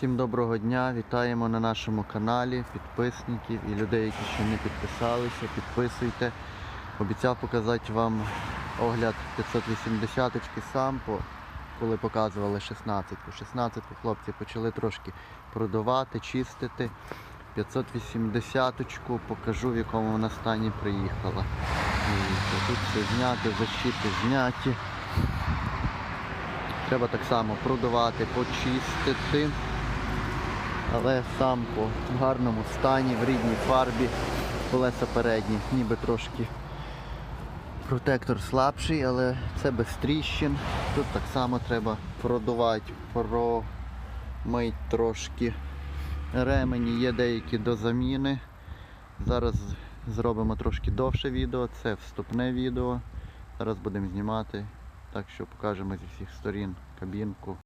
Всім доброго дня, вітаємо на нашому каналі підписників і людей, які ще не підписалися. Підписуйте. Обіцяв показати вам огляд 580 сам, по- коли показували 16-ку. 16-ку хлопці почали трошки продавати, чистити. 580-ку покажу в якому вона стані приїхала. Дивіться, Тут все знято, защити зняті. Треба так само продавати, почистити. Але сам по гарному стані, в рідній фарбі, колеса передні, ніби трошки протектор слабший, але це без тріщин. Тут так само треба продувати, промить трошки. Ремені є деякі до заміни. Зараз зробимо трошки довше відео, це вступне відео. Зараз будемо знімати, так що покажемо зі всіх сторін кабінку.